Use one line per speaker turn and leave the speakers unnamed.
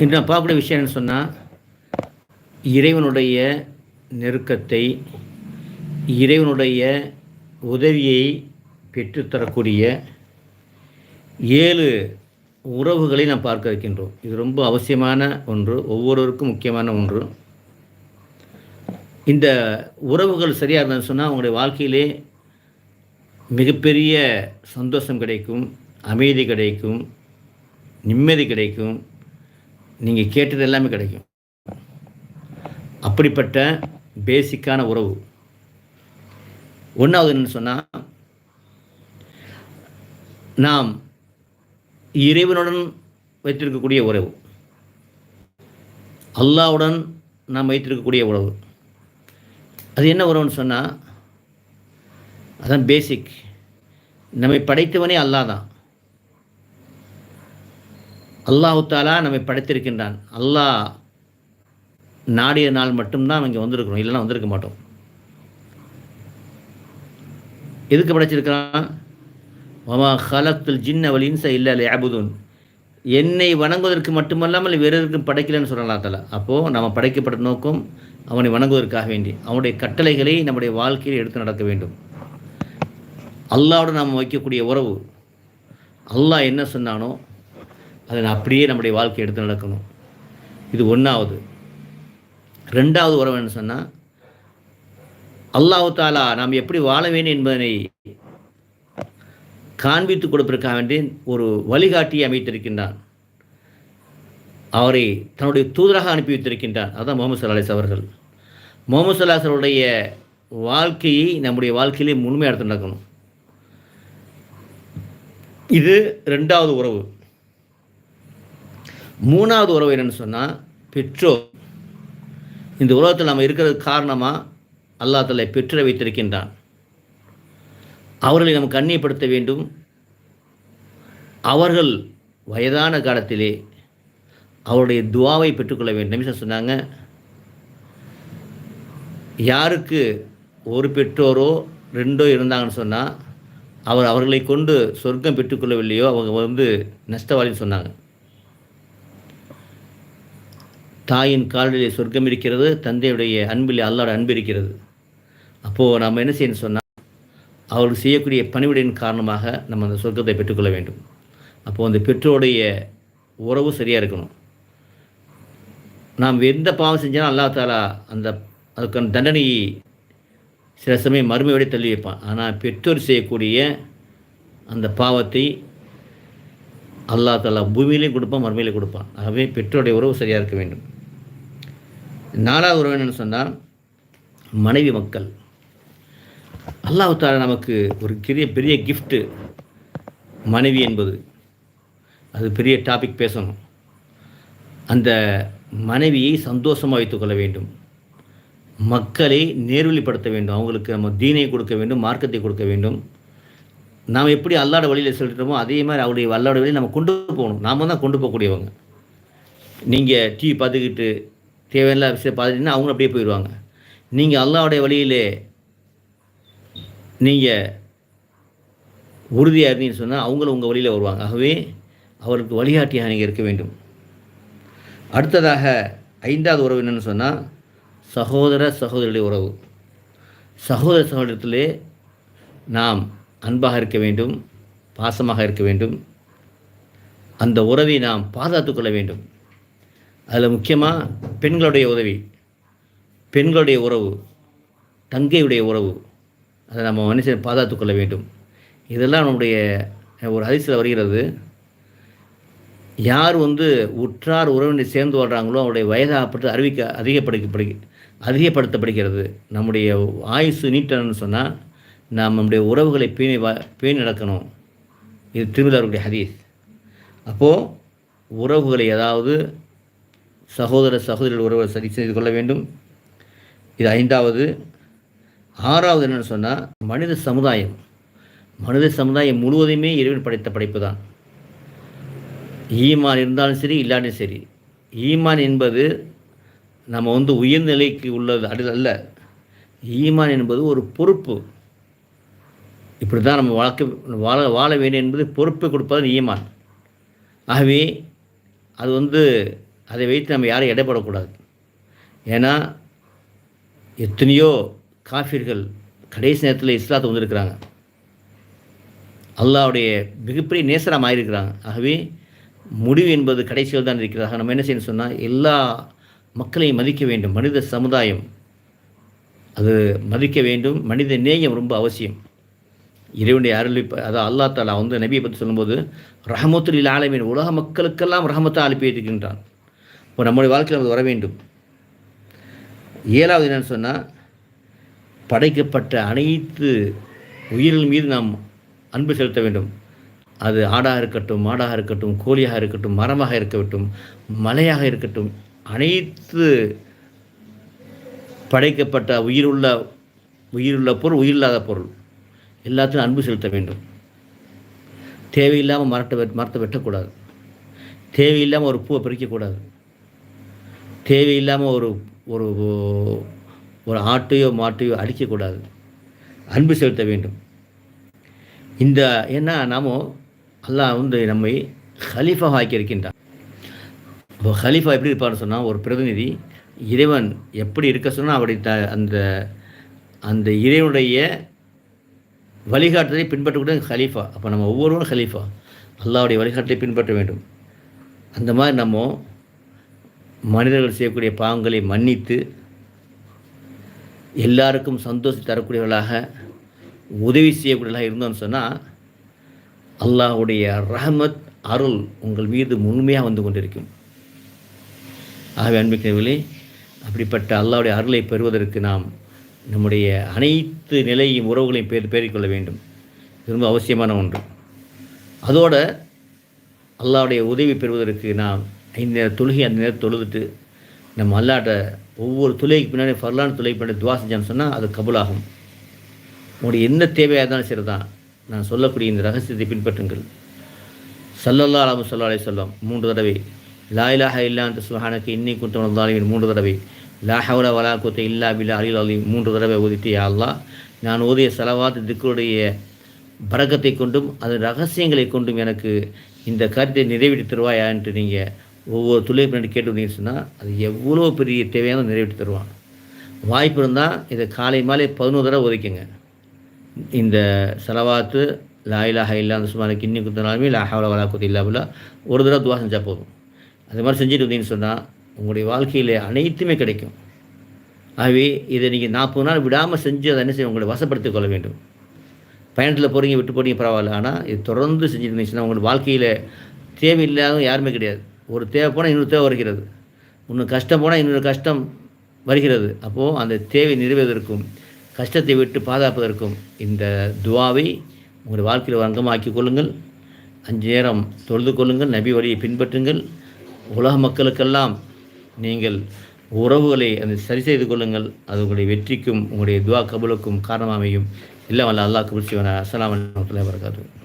இன்று நான் பார்க்கக்கூடிய விஷயம் என்னன்னு சொன்னால் இறைவனுடைய நெருக்கத்தை இறைவனுடைய உதவியை பெற்றுத்தரக்கூடிய ஏழு உறவுகளை நாம் பார்க்க வைக்கின்றோம். இது ரொம்ப அவசியமான ஒன்று ஒவ்வொருவருக்கும் முக்கியமான ஒன்று. இந்த உறவுகள் சரியாக இருந்ததுன்னு சொன்னால் அவங்களுடைய வாழ்க்கையிலே மிகப்பெரிய சந்தோஷம் கிடைக்கும் அமைதி கிடைக்கும் நிம்மதி கிடைக்கும் நீங்கள் கேட்டது எல்லாமே கிடைக்கும். அப்படிப்பட்ட பேசிக்கான உறவு. ஒன்றாவது என்னன்னு சொன்னால் நாம் இறைவனுடன் வைத்திருக்கக்கூடிய உறவு. அல்லாவுடன் நாம் வைத்திருக்கக்கூடிய உறவு. அது என்ன உறவுன்னு சொன்னால் அதான் பேசிக் நம்மை படைத்தவனே அல்லாஹ் தான். அல்லாஹு தாலா நம்மை படைத்திருக்கின்றான். அல்லாஹ் நாடிய நாள் மட்டும்தான் நம்ம இங்கே வந்திருக்கிறோம். இல்லைன்னா வந்திருக்க மாட்டோம். எதுக்கு படைச்சிருக்கிறான்? மமா ஹலத்துல் ஜின்ன வல் இன்ச இல்லை லியபுதுன் என்னை வணங்குவதற்கு மட்டுமல்லாமல் வேறொருக்கும் எதற்கும் படைக்கலன்னு சொல்லலாம் தல அப்போது நம்ம படைக்கப்பட்ட நோக்கம் அவனை வணங்குவதற்காக வேண்டி அவனுடைய கட்டளைகளை நம்முடைய வாழ்க்கையில் எடுத்து நடக்க வேண்டும். அல்லாவோடு நாம் வைக்கக்கூடிய உறவு அல்லாஹ் என்ன சொன்னானோ அதை அப்படியே நம்முடைய வாழ்க்கையை எடுத்து நடக்கணும். இது ஒன்றாவது ரெண்டாவது உறவு என்ன சொன்னால் அல்லாஹு தாலா நாம் எப்படி வாழ வேண்டும் என்பதனை காண்பித்து கொடுப்பதற்காக வேண்டி ஒரு வழிகாட்டியை அமைத்திருக்கின்றான். அவரை தன்னுடைய தூதராக அனுப்பி வைத்திருக்கின்றான். அதுதான் முகமது சல்லாஸ் அவர்கள். முகமது சல்லாசருடைய வாழ்க்கையை நம்முடைய வாழ்க்கையிலே முழுமையாக எடுத்து நடக்கணும். இது ரெண்டாவது உறவு. மூணாவது உறவு என்னென்னு சொன்னால் பெற்றோர். இந்த உலகத்தில் நம்ம இருக்கிறது காரணமாக அல்லாஹ் தலை பெற்ற வைத்திருக்கின்றான். அவர்களை நம்ம கண்ணியப்படுத்த வேண்டும். அவர்கள் வயதான காலத்திலே அவருடைய துவாவை பெற்றுக்கொள்ள வேண்டும். நிமிஷம் சொன்னாங்க? யாருக்கு ஒரு பெற்றோரோ ரெண்டோ இருந்தாங்கன்னு சொன்னால் அவர் அவர்களை கொண்டு சொர்க்கம் பெற்றுக்கொள்ளவில்லையோ அவங்க வந்து நஷ்டவாளின்னு சொன்னாங்க. தாயின் காலிலே சொர்க்கம் இருக்கிறது தந்தையுடைய அன்பில் அல்லாட அன்பு இருக்கிறது. அப்போது நாம் என்ன செய்யணும் சொன்னால் அவர்கள் செய்யக்கூடிய பணிவிடையின் காரணமாக நம்ம அந்த சொர்க்கத்தை பெற்றுக்கொள்ள வேண்டும். அப்போது அந்த பெற்றோருடைய உறவு சரியாக இருக்கணும். நாம் எந்த பாவம் செஞ்சாலும் அல்லா தாலா அந்த அதுக்கான தண்டனையை சில சமயம் மறுமையோட தள்ளி வைப்பான். ஆனால் பெற்றோர் செய்யக்கூடிய அந்த பாவத்தை அல்லா தாலா பூமியிலையும் கொடுப்பான் மறுமையிலையும் கொடுப்பான். ஆகவே பெற்றோருடைய உறவு சரியாக இருக்க வேண்டும். நாலாவது உறவு என்னென்னு சொன்னால் மனைவி மக்கள். அல்லாஹால நமக்கு ஒரு பெரிய பெரிய கிஃப்ட்டு மனைவி என்பது. அது பெரிய டாபிக் பேசணும். அந்த மனைவியை சந்தோஷமாக வைத்துக்கொள்ள வேண்டும். மக்களை நேர்வழிப்படுத்த வேண்டும். அவங்களுக்கு நம்ம தீனை கொடுக்க வேண்டும் மார்க்கத்தை கொடுக்க வேண்டும். நாம் எப்படி அல்லாட வழியில் செல்கிறோமோ அதே மாதிரி அவருடைய அல்லாட வழியில் நம்ம கொண்டு போகணும். நாம் தான் கொண்டு போகக்கூடியவங்க. நீங்கள் டிவி பார்த்துக்கிட்டு தேவையில்லாத விஷயத்தை பார்த்துட்டிங்கன்னா அவங்க அப்படியே போயிடுவாங்க. நீங்கள் அல்லாவுடைய வழியிலே நீங்கள் உறுதியாக இருந்தீங்கன்னு சொன்னால் அவங்களும் உங்கள் வழியில் வருவாங்க. ஆகவே அவருக்கு வழிகாட்டியாக நீங்கள் இருக்க வேண்டும். அடுத்ததாக ஐந்தாவது உறவு என்னென்னு சொன்னால் சகோதர சகோதரியுடைய உறவு. சகோதர சகோதரத்திலே நாம் அன்பாக இருக்க வேண்டும் பாசமாக இருக்க வேண்டும். அந்த உறவை நாம் பாதுகாத்து கொள்ள வேண்டும். அதில் முக்கியமாக பெண்களுடைய உதவி பெண்களுடைய உறவு தங்கையுடைய உறவு அதை நம்ம மனுஷன் பாதுகாத்து கொள்ள வேண்டும். இதெல்லாம் நம்முடைய ஒரு அதிசயில் வருகிறது. யார் வந்து உற்றார் உறவினர் சேர்ந்து வாழ்கிறாங்களோ அவருடைய வயதாகப்பட்டு அறிவிக்க அதிகப்படுத்தப்படு அதிகப்படுத்தப்படுகிறது. நம்முடைய ஆயுசு நீட்டணும்னு சொன்னால் நாம் நம்முடைய உறவுகளை பேணி வா பேணி நடக்கணும். இது திருவிழாவுடைய ஹதீஸ். அப்போது உறவுகளை ஏதாவது சகோதர சகோதரிகள் ஒருவர் சரி செய்து கொள்ள வேண்டும். இது ஐந்தாவது. ஆறாவது என்னென்னு சொன்னால் மனித சமுதாயம் மனித சமுதாயம் முழுவதுமே இறைவன் படைத்த படைப்பு தான் ஈமான் இருந்தாலும் சரி இல்லாட்டியும் சரி. ஈமான் என்பது நம்ம வந்து உயர்ந்த நிலைக்கு உள்ளது அது அல்ல. ஈமான் என்பது ஒரு பொறுப்பு. இப்படி தான் நம்ம வாழ்க்கை வாழ வாழ வேண்டும் என்பது பொறுப்பை கொடுப்பது ஈமான். ஆகவே அது வந்து அதை வைத்து நம்ம யாரும் எடைப்படக்கூடாது. ஏன்னா எத்தனையோ காஃபிர்கள் கடைசி நேரத்தில் இஸ்லாத்தை வந்திருக்கிறாங்க. அல்லாவுடைய மிகப்பெரிய நேசரம் ஆகியிருக்கிறாங்க ஆகவே முடிவு என்பது கடைசியில் தான் இருக்கிறதாக நம்ம என்ன செய்யணும் சொன்னால் எல்லா மக்களையும் மதிக்க வேண்டும். மனித சமுதாயம் அது மதிக்க வேண்டும். மனித நேயம் ரொம்ப அவசியம். இறைவனுடைய அருள் அதாவது அல்லா தாலா வந்து நபியை பற்றி சொல்லும்போது ரஹமத்துல் ஆலமின் உலக மக்களுக்கெல்லாம் ரஹமத்தை அனுப்பி வைக்கின்றான் இப்போ நம்முடைய வாழ்க்கையில் அது வர வேண்டும் ஏழாவது என்னன்னு சொன்னால் படைக்கப்பட்ட அனைத்து உயிர்கள் மீது நாம் அன்பு செலுத்த வேண்டும். அது ஆடாக இருக்கட்டும் மாடாக இருக்கட்டும் கோழியாக இருக்கட்டும் மரமாக இருக்கட்டும் மலையாக இருக்கட்டும் அனைத்து படைக்கப்பட்ட உயிருள்ள உயிருள்ள பொருள் உயிரில்லாத பொருள். எல்லாத்திலும் அன்பு செலுத்த வேண்டும். தேவையில்லாமல் மரத்தை மரத்தை வெட்டக்கூடாது. தேவையில்லாமல் ஒரு பூவை பறிக்கக்கூடாது. தேவையில்லாமல் ஒரு ஒரு ஒரு ஆட்டையோ மாட்டையோ அடிக்கக்கூடாது. அன்பு செலுத்த வேண்டும். இந்த ஏன்னா நாம அல்லாஹ் வந்து நம்மை ஹலீஃபாக ஆக்கியிருக்கின்றான். இப்போ ஹலீஃபா எப்படி இருப்பார்னு சொன்னால் ஒரு பிரதிநிதி இறைவன் எப்படி இருக்க சொன்னால் அப்படி த அந்த அந்த இறைவனுடைய வழிகாட்டுதலை பின்பற்றக்கூடிய ஹலீஃபா. அப்போ நம்ம ஒவ்வொருவரும் ஹலீஃபா. அல்லாவுடைய வழிகாட்டலை பின்பற்ற வேண்டும். அந்த மாதிரி நம்ம மனிதர்கள் செய்யக்கூடிய பாவங்களை மன்னித்து எல்லாருக்கும் சந்தோஷம் தரக்கூடியவர்களாக உதவி செய்யக்கூடியவர்களாக இருந்தோம்னு சொன்னால் அல்லாஹுடைய ரஹமத் அருள் உங்கள் மீது முழுமையாக வந்து கொண்டிருக்கும். ஆகவே அன்பிக்கிறவர்களே அப்படிப்பட்ட அல்லாவுடைய அருளை பெறுவதற்கு நாம் நம்முடைய அனைத்து நிலையும் உறவுகளையும் பேர் பேரிக்கொள்ள வேண்டும். ரொம்ப அவசியமான ஒன்று. அதோடு அல்லாவுடைய உதவி பெறுவதற்கு நாம் ஐந்து நேரம் தொழுகை அந்த நேரம் தொழுதுட்டு நம்ம அல்லாட்ட ஒவ்வொரு துளைக்கு பின்னாடி ஃபர்லான துளைக்கு பின்னாடி துவா செஞ்சான்னு சொன்னால் அது கபுலாகும். உங்களுடைய என்ன தேவையாக இருந்தாலும் சரி தான் நான் சொல்லக்கூடிய இந்த ரகசியத்தை பின்பற்றுங்கள். சல்லல்லா அலாமு சொல்லா அலை சொல்லம் மூன்று தடவை லாயிலாக இல்லாந்த சுஹானக்கு இன்னி குத்தம் மூன்று தடவை லாஹவுல வலா குத்த இல்லா பில்லா அலில் அலி மூன்று தடவை ஓதிட்டு அல்லா நான் ஓதிய செலவாத்து திக்குடைய பறக்கத்தை கொண்டும் அது ரகசியங்களை கொண்டும் எனக்கு இந்த கருத்தை நிறைவேற்றி தருவாயா என்று நீங்கள் ஒவ்வொரு துளை பின்னாடி கேட்டு சொன்னால் அது எவ்வளோ பெரிய தேவையான நிறைவேற்றி தருவான் வாய்ப்பு இருந்தால் இதை காலை மாலை பதினோரு தடவை ஒதுக்குங்க. இந்த செலவாத்து லாயிலாக இல்லாத சுமாரி கிண்ணி குத்தினாலுமே லாஹாவல வலா குத்தி இல்லாமல் ஒரு தடவை துவா செஞ்சால் போதும். அது மாதிரி செஞ்சுட்டு வந்தீங்கன்னு சொன்னால் உங்களுடைய வாழ்க்கையில் அனைத்துமே கிடைக்கும். ஆகவே இதை நீங்கள் நாற்பது நாள் விடாமல் செஞ்சு அதை என்ன செய்ய உங்களை வசப்படுத்திக் கொள்ள வேண்டும். பயணத்தில் போகிறீங்க விட்டு போகிறீங்க பரவாயில்ல. ஆனால் இது தொடர்ந்து செஞ்சுட்டு இருந்துச்சுன்னா உங்களோட வாழ்க்கையில் தேவையில்லாத யாருமே கிடையாது. ஒரு தேவை போனால் இன்னொரு தேவை வருகிறது. இன்னும் கஷ்டம் போனால் இன்னொரு கஷ்டம் வருகிறது. அப்போது அந்த தேவை நிறைவேறுவதற்கும் கஷ்டத்தை விட்டு பாதுகாப்பதற்கும் இந்த துவாவை உங்களுடைய வாழ்க்கையில் அங்கமாக்கி கொள்ளுங்கள். அஞ்சு நேரம் தொழுது கொள்ளுங்கள் நபி வழியை பின்பற்றுங்கள். உலக மக்களுக்கெல்லாம் நீங்கள் உறவுகளை அந்த சரி செய்து கொள்ளுங்கள். அது உங்களுடைய வெற்றிக்கும் உங்களுடைய துவா கபலுக்கும் காரணமாமையும். இல்லை வல்ல அல்லாஹ் கபுல் சிவன அஸ்லாம் வரகாத்து